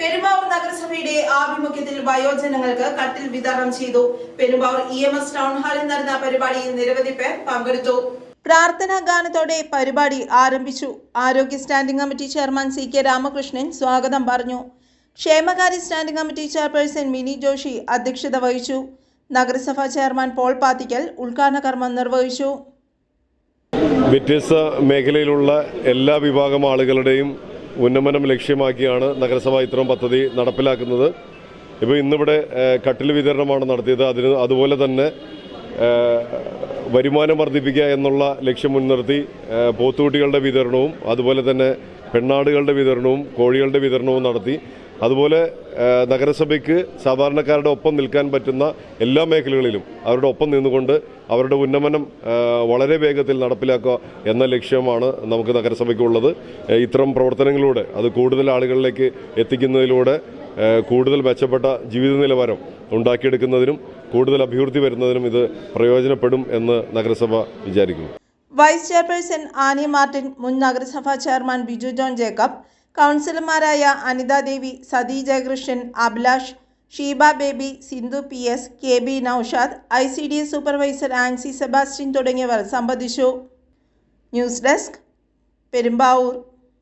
പെരുമ്പാവൂർ നഗരസഭയുടെ ആഭിമുഖ്യത്തിൽ വയോജനങ്ങൾക്ക് കട്ടിൽ വിതരണം ചെയ്തു. Perumbavoor E M S town ഹാളിൽ നടന്ന പരിപാടിയിൽ നിരവധി പേർ പങ്കെടുത്തു. പ്രാർത്ഥനാ ഗാനത്തോടെ പരിപാടി ആരംഭിച്ചു. ആരോഗ്യ standing committee chairman C K Ramakrishnan സ്വാഗതം പറഞ്ഞു. ക്ഷേമകാര്യ standing committee chairperson Mini Joshi അധ്യക്ഷത വഹിച്ചു. നഗരസഭാ ചെയർമാൻ പോൾ പാത്തിക്കൽ ഉദ്ഘാടന കർമ്മം നിർവഹിച്ചു. വ്യത്യസ്ത മേഖലയിലുള്ള എല്ലാ വിഭാഗം ആളുകളുടെയും ഉന്നമനം ലക്ഷ്യമാക്കിയാണ് നഗരസഭ ഇത്തരം പദ്ധതി നടപ്പിലാക്കുന്നത്. ഇപ്പോൾ ഇന്നിവിടെ കട്ടിൽ വിതരണമാണ് നടത്തിയത്. അതിന് അതുപോലെ തന്നെ വരുമാനം വർദ്ധിപ്പിക്കുക എന്നുള്ള ലക്ഷ്യം മുൻനിർത്തി പോത്തുകുട്ടികളുടെ വിതരണവും അതുപോലെ തന്നെ പെണ്ണാടുകളുടെ വിതരണവും കോഴികളുടെ വിതരണവും നടത്തി. അതുപോലെ നഗരസഭയ്ക്ക് സാധാരണക്കാരുടെ ഒപ്പം നിൽക്കാൻ പറ്റുന്ന എല്ലാ മേഖലകളിലും അവരുടെ ഒപ്പം നിന്നുകൊണ്ട് അവരുടെ ഉന്നമനം വളരെ വേഗത്തിൽ നടപ്പിലാക്കുക എന്ന ലക്ഷ്യമാണ് നമുക്ക് നഗരസഭയ്ക്കുള്ളത്. ഇത്തരം പ്രവർത്തനങ്ങളിലൂടെ അത് കൂടുതൽ ആളുകളിലേക്ക് എത്തിക്കുന്നതിലൂടെ കൂടുതൽ മെച്ചപ്പെട്ട ജീവിത നിലവാരം ഉണ്ടാക്കിയെടുക്കുന്നതിനും കൂടുതൽ അഭിവൃദ്ധി വരുന്നതിനും ഇത് പ്രയോജനപ്പെടും എന്ന് നഗരസഭ വിചാരിക്കുന്നു. വൈസ് ചെയർപേഴ്സൺ ആനി മാർട്ടിൻ മുൻ നഗരസഭാ ചെയർമാൻ ബിജു ജോൺ ജേക്കബ് കൗൺസിലർമാരായ Anitha Devi Sathi Jayakrishnan Abhilash Sheeba Baby Sindhu P S K B Noushad I C D S supervisor Ancy Sebastian തുടങ്ങിയവർ സംബന്ധിച്ചു. News desk Perumbavoor.